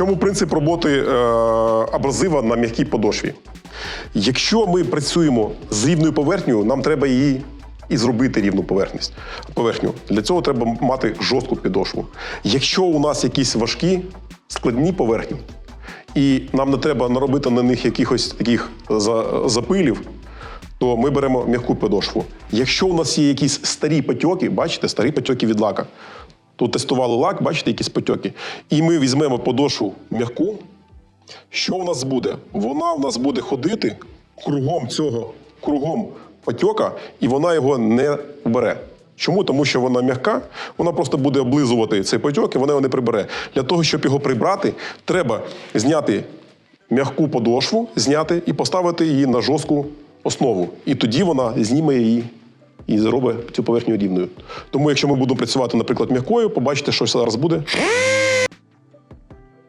чому принцип роботи е, абразива на м'якій подошві? Якщо ми працюємо з рівною поверхнею, нам треба її і зробити рівну поверхність, поверхню. Для цього треба мати жорстку підошву. Якщо у нас якісь важкі, складні поверхні, і нам не треба наробити на них якихось таких запилів, то ми беремо м'яку підошву. Якщо у нас є якісь старі потьоки, бачите, старі потьоки від лака, то тестували лак, бачите, якісь потьоки. І ми візьмемо подошву м'яку. Що у нас буде? Вона у нас буде ходити кругом цього, кругом потьока, і вона його не бере. Чому? Тому що вона м'яка, вона просто буде облизувати цей потьок і вона його не прибере. Для того, щоб його прибрати, треба зняти м'яку подошву, зняти і поставити її на жорстку основу. І тоді вона зніме її і зробить цю поверхню рівною. Тому, якщо ми будемо працювати, наприклад, м'якою, побачите, що зараз буде.